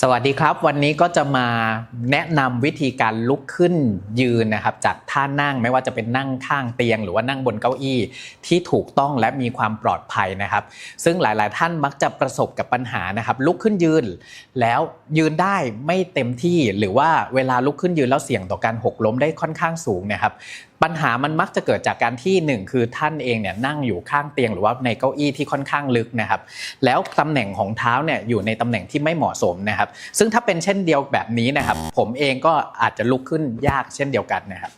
สวัสดีครับ วันนี้ก็จะมาแนะนำวิธีการลุกขึ้นยืนนะครับ จากท่านั่งไม่ว่าจะเป็นนั่งข้างเตียง หรือว่านั่งบนเก้าอี้ที่ถูกต้องและมีความปลอดภัยนะครับ ซึ่งหลาย ๆ ท่านมักจะประสบกับปัญหานะครับ ลุกขึ้นยืน แล้วยืนได้ไม่เต็มที่หรือว่าเวลาลุกขึ้นยืนแล้วเสี่ยงต่อการหกล้มได้ค่อนข้างสูงนะครับปัญหามันมักจะเกิดจากการที่หนึ่งคือท่านเองเนี่ยนั่งอยู่ข้างเตียงหรือว่าในเก้าอี้ที่ค่อนข้างลึกนะครับ แล้วตำแหน่งของเท้าเนี่ยอยู่ในตำแหน่งที่ไม่เหมาะสมนะครับซึ่งถ้าเป็นเช่นเดียวแบบนี้นะครับ ผมเองก็อาจจะลุกขึ้นยากเช่นเดียวกันนะครับ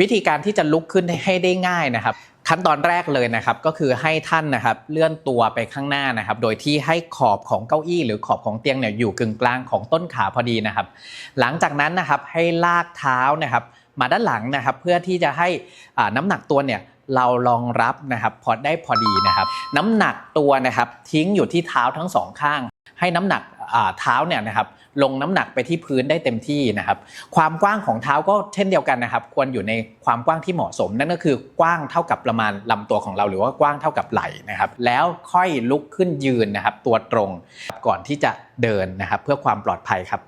วิธีการที่จะลุกขึ้นให้ได้ง่ายนะครับ ขั้นตอนแรกเลยนะครับ ก็คือให้ท่านนะครับเลื่อนตัวไปข้างหน้านะครับ โดยที่ให้ขอบของเก้าอี้ หรือขอบของเตียงเนี่ยอยู่กึ่งกลางของต้นขาพอดีนะครับ หลังจากนั้นนะครับให้ลากเท้านะครับมาด้านหลังนะครับเพื่อที่จะให้น้ำหนักตัวเนี่ยเรารองรับนะครับพอได้พอดีนะครับ น้ำหนักตัวนะครับทิ้งอยู่ที่เท้าทั้งสองข้าง ให้น้ำหนักเท้าเนี่ยนะครับลงน้ำหนักไปที่พื้นได้เต็มที่นะครับ ความกว้างของเท้าก็เช่นเดียวกันนะครับ ควรอยู่ในความกว้างที่เหมาะสม นั่นก็คือกว้างเท่ากับประมาณลำตัวของเราหรือว่ากว้างเท่ากับไหล่นะครับ แล้วค่อยลุกขึ้นยืนนะครับ ตัวตรงก่อนที่จะเดินนะครับ เพื่อความปลอดภัยครับ